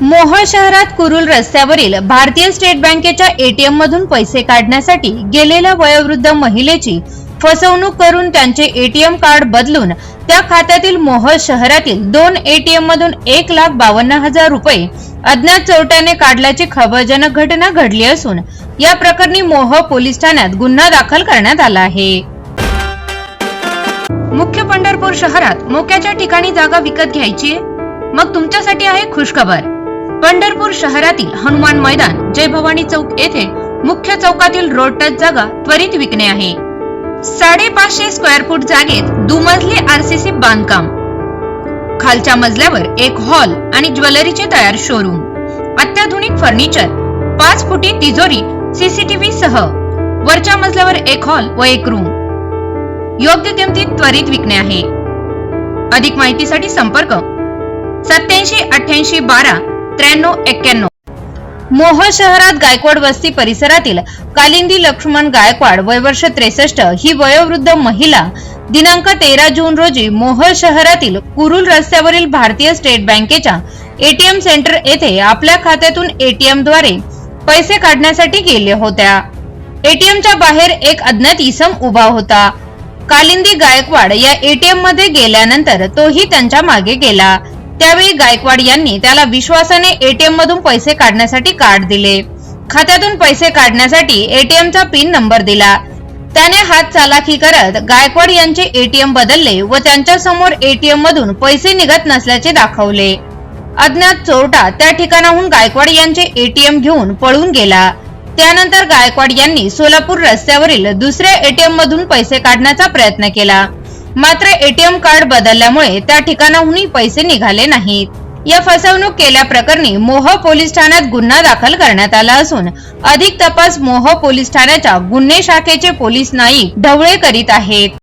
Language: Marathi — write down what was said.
मोहोळ शहरात कुरुल रस्त्यावरील भारतीय स्टेट बँकेच्या एटीएम मधून पैसे काढण्यासाठी गेलेल्या वयोवृद्ध महिलेची फसवणूक करून त्यांचे एटीएम कार्ड बदलून त्या खात्यातील मोहोळ शहरातील दोन एटीएम मधून एक लाख बावन्न हजार रुपये अज्ञात चोरट्याने काढल्याची खबरजनक घटना घडली असून या प्रकरणी मोहोळ पोलीस ठाण्यात गुन्हा दाखल करण्यात आला आहे. मुख्य पंढरपूर शहरात मोक्याच्या ठिकाणी जागा विकत घ्यायची मग तुमच्यासाठी आहे खुशखबर. पंढरपूर शहरातील हनुमान मैदान जय भवानी चौक येथे मुख्य चौकातील रोड टच जागा त्वरित विकणे आहे. साडेपाचशे स्क्वेअर फूट जागेत दुमजली आरसीसी बांधकाम. खालच्या मजल्यावर एक हॉल आणि ज्वेलरीचे तयार शोरूम अत्याधुनिक फर्निचर पाच फुटी तिजोरी सीसीटीव्ही सह. वरच्या मजल्यावर एक हॉल व एक रूम योग्य किमतीत त्वरित विकणे आहे. अधिक माहितीसाठी संपर्क सत्याऐंशी अठ्याऐंशी बारा त्र्याण्णव एक्क्याण्णव. मोहोळ शहरात गायकवाड वस्ती परिसरातील कालिंदी लक्ष्मण गायकवाड वयवर्ष त्रेसष्ट ही वयोवृद्ध महिला दिनांक तेरा जून रोजी मोहोळ शहरातील कुरुल रस्त्यावरील भारतीय स्टेट बँकेच्या एटीएम सेंटर येथे आपल्या खात्यातून एटीएमद्वारे पैसे काढण्यासाठी गेले होत्या. एटीएमच्या बाहेर एक अज्ञात इसम उभा होता. कालिंदी गायकवाड या एटीएममध्ये गेल्यानंतर तोही त्यांच्या मागे गेला. त्यावेळी गायकवाड यांनी त्याला विश्वासाने एटीएम मधून पैसे काढण्यासाठी कार्ड दिले. खात्यातून पैसे काढण्यासाठी एटीएमचा पिन नंबर दिला. त्याने हात चालाखी करत गायकवाड यांचे एटीएम बदलले व त्यांच्यासमोर एटीएम मधून पैसे निघत नसल्याचे दाखवले. अज्ञात चोरटा त्या ठिकाणाहून गायकवाड यांचे एटीएम घेऊन पळून गेला. त्यानंतर गायकवाड यांनी सोलापूर रस्त्यावरील दुसऱ्या एटीएम मधून पैसे काढण्याचा प्रयत्न केला. मात्र एटीएम कार्ड बदलल्यामुळे त्या ठिकाणाहूनही पैसे निघाले नाहीत. या फसवणूक केल्या प्रकरणी मोह पोलीस ठाण्यात गुन्हा दाखल करण्यात आला असून अधिक तपास मोह पोलीस ठाण्याच्या गुन्हे शाखेचे पोलीस नाईक ढवळे करीत आहेत.